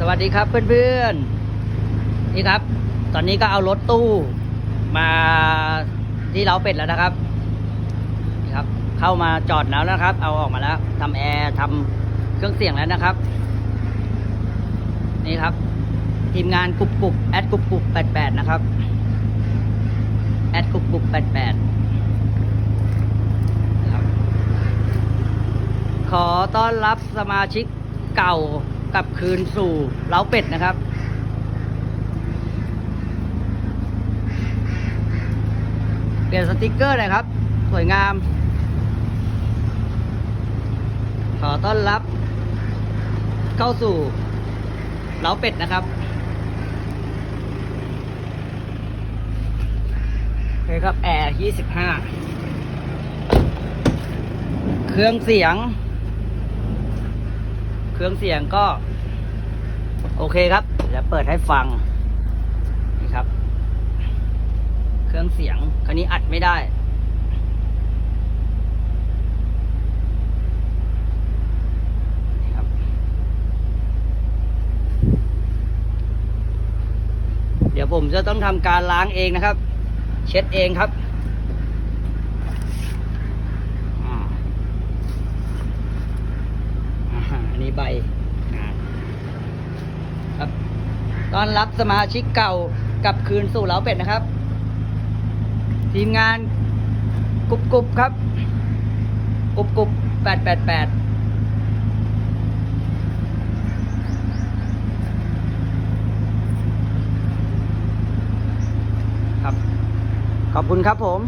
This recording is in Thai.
สวัสดีครับเพื่อนๆ นี่ครับ ตอนนี้ก็เอารถตู้มาที่เราเป็ดแล้วนะครับ นี่ครับ เข้ามาจอดแล้วนะครับ เอาออกมาแล้วทำแอร์ทำเครื่องเสียงแล้วนะครับ นี่ครับ ทีมงานกรุบกรุบแอดกรุบกรุบแปดแปดนะครับ แอดกรุบกรุบแปดแปดขอต้อนรับสมาชิกเก่า กลับคืนสู่เล้าเป็ดนะครับ เปลี่ยนสติกเกอร์หน่อยครับ สวยงาม ขอต้อนรับ เข้าสู่เล้าเป็ดนะครับโอเคครับแอร์25 เครื่องเสียง เครื่องเสียงก็ โอเคครับเดี๋ยวเปิดให้ฟังนี่ครับ เครื่องเสียงคันนี้อัดไม่ได้นี่ครับเดี๋ยวผมจะต้องทำการล้างเองนะครับ เช็ดเองครับอ่าอ่าอันนี้ ใบอ่าครับต้อนรับสมาชิกเก่ากลับคืนสู่เล้าเป็ดนะครับ ทีมงานกรุบกรุบครับกรุบกรุบแปดแปดแปดครับ ขอบคุณครับผม